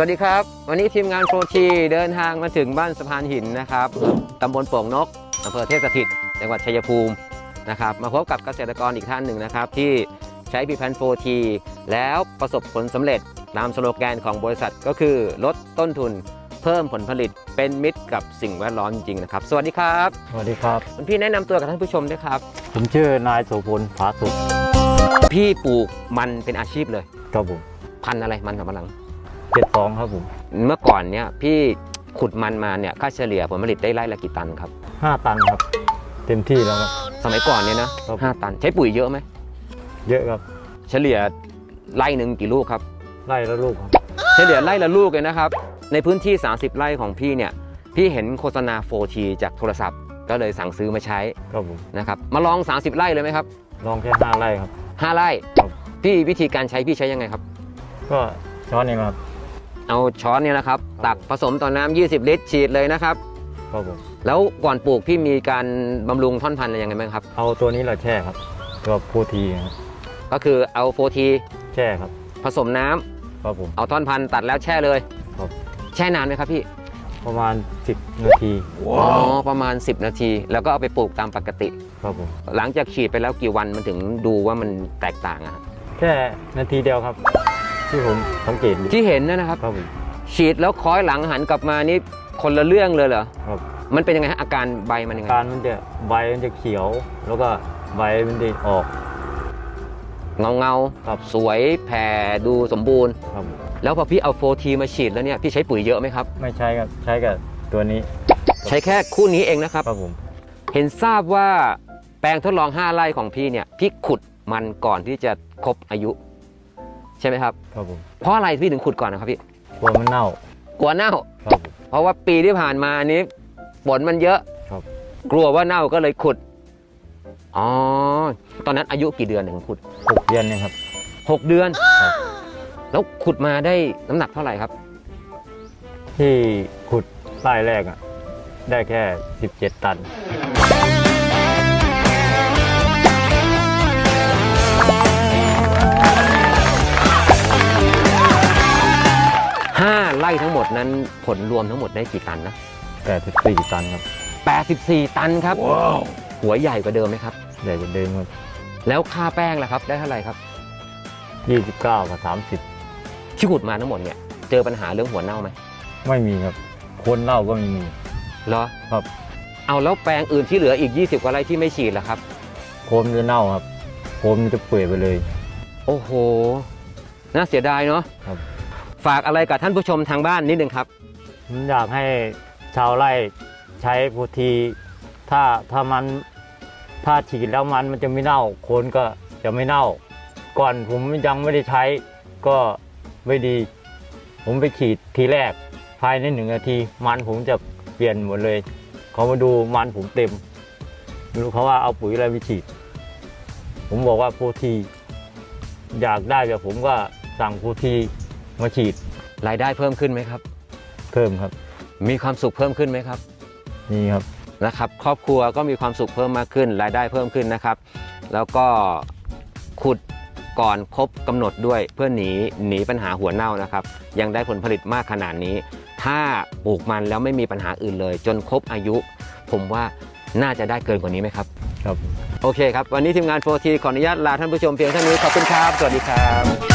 วัสดีครับ วันนี้ทีมงานโฟทีเดินทางมาถึงบ้านสะพานหินนะครับตำบลโป่งนกอำเภอเทพสถิตจังหวัดชัยภูมินะครับมาพบกับเกษตรกรอีกท่านหนึ่งนะครับ ที่ใช้ผลิตภัณฑ์โฟทีแล้วประสบผลสำเร็จตามสโลแกนของบริษัทก็คือลดต้นทุนเพิ่มผลผลิตเป็นมิตรกับสิ่งแวดล้อมจริงๆนะครับ สวัสดีครับ สวัสดีครับคุณพี่แนะนำตัวกับท่านผู้ชมด้วยครับ ผมชื่อนายโสพลผาสุขพี่ปลูกมันเป็นอาชีพเลยครับผมพันธุ์อะไรมันสำปะหลัง เจ็ดสองครับผมเมื่อก่อนเนี่ยพี่ขุดมันมาเนี่ยค่าเฉลี่ยผลผลิตได้ไร่ละกี่ตันครับ ห้าตันครับ เต็มที่แล้วครับ สมัยก่อนเนี่ยนะครับ ห้าตันใช้ปุ๋ยเยอะไหมเยอะครับเฉลี่ยไร่หนึ่งกี่ลูกครับ ไล่แล้วลูกครับ เฉลี่ยไร่ละลูกเลยนะครับ ในพื้นที่ 30 ไร่ของพี่เนี่ย พี่เห็นโฆษณา 4T จากโทรศัพท์ ก็เลยสั่งซื้อมาใช้ครับผมนะครับ มาลอง 30 ไร่เลยไหมครับ ลองแค่ห้าไร่ครับ 5 ไร่ ครับ พี่วิธีการใช้พี่ใช้ยังไงครับ ก็ช้อนเองครับ เอาช้อนเนี่ยนะครับ ตักผสมต่อน้ำ20 ลิตรฉีดเลยนะครับครับผมแล้วก่อนปลูกพี่มีการบำรุงท่อนพันธุ์อะไรยังไงบ้างครับ เอาตัวนี้เราแช่ครับ ตัวโพทีครับก็คือเอา 4T แช่ครับ ผสมน้ำครับผมเอาท่อนพันธุ์ตัดแล้วแช่เลยครับแช่นานไหมครับพี่ประมาณ 10 นาทีอ๋อประมาณ 10 นาที แล้วก็เอาไปปลูกตามปกติครับผมหลังจากฉีดไปแล้วกี่วันมันถึงดูว่ามันแตกต่างอะครับแค่นาทีเดียวครับ ที่ผมสังเกตดูที่เห็นนะครับ ครับผมฉีดแล้วคล้อยหลังหันกลับมานี่คนละเรื่องเลยเหรอ ครับมันเป็นยังไงฮะอาการใบมันยังไง การมันจะใบมันจะเขียว แล้วก็ใบมันจะออก เงาเงาครับ สวยแผ่ดูสมบูรณ์ ครับผมแล้วพอพี่เอาโฟทีมาฉีดแล้วเนี่ยพี่ใช้ปุ๋ยเยอะไหมครับ ไม่ใช้กับใช้กับตัวนี้ใช้แค่คู่นี้เองนะครับ ครับผมเห็นทราบว่าแปลงทดลอง 5 ไร่ของพี่เนี่ย พี่ขุดมันก่อนที่จะครบอายุ ใช่ไหมครับ ครับผมเพราะอะไรพี่ถึงขุดก่อนนะครับพี่กลัวมันเน่ากลัวเน่า ครับผมเพราะว่าปีที่ผ่านมานี้ฝนมันเยอะ ครับ กลัวว่าเน่าก็เลยขุด อ๋อ ตอนนั้นอายุกี่เดือนถึงขุดหกเดือนเนี่ยครับ6เดือน ครับ แล้วขุดมาได้น้ำหนักเท่าไหร่ครับ ที่ขุดไร่แรกอะ ได้แค่ 17 ตัน 5ไร่ทั้งหมดนั้นผลรวมทั้งหมดได้กี่ตันนะ 84 ตันครับ 84 ตันครับ หัวใหญ่กว่าเดิมไหมครับ ใหญ่กว่าเดิมครัแล้วค่าแป้งล่ะครับ ได้เท่าไหร่ครับบ29 กับที่ขุดมาทั้งหมดเนี่ย เจอปัญหาเรื่องหัวเน่าไหม30ไม่มีครับ คนเน่าก็ไม่มี เหรอ ครับ เอาแล้วแปลงอื่นที่เหลืออีก 20 กว่าไร่ที่ไม่ฉีดล่ะครับ โคนจะเน่าครับ โคนมันจะเปื่อยไปเลย โอ้โห น่าเสียดายเนาะ ครับ ฝากอะไรกับท่านผู้ชมทางบ้านนิดนึงครับ ผมอยากให้ชาวไร่ใช้โพธี ถ้าถ้ามันถ้าฉีดแล้วมันมันจะไม่เน่าโคนก็จะไม่เน่า ก่อนผมยังไม่ได้ใช้ก็ไม่ดี ผมไปฉีดทีแรกภายในหนึ่งนาที มันผมจะเปลี่ยนหมดเลย เขามาดูมันผมเต็มไม่รู้เขาว่าเอาปุ๋ยอะไรไปฉีด ผมบอกว่าโพธี อยากได้แบบผมก็สั่งโพธี มาฉีดรายได้เพิ่มขึ้นไหมครับ เพิ่มครับ มีความสุขเพิ่มขึ้นไหมครับนี่ครับนะครับครอบครัวก็มีความสุขเพิ่มมากขึ้น รายได้เพิ่มขึ้นนะครับ แล้วก็ขุดก่อนครบกำหนดด้วยเพื่อหนีหนีปัญหาหัวเน่านะครับ ยังได้ผลผลิตมากขนาดนี้ ถ้าปลูกมันแล้วไม่มีปัญหาอื่นเลย จนครบอายุ ผมว่าน่าจะได้เกินกว่านี้ไหมครับครับ โอเคครับ วันนี้ทีมงานโฟทีขออนุญาตลาท่านผู้ชมเพียงเท่านี้ขอบคุณครับ สวัสดีครับ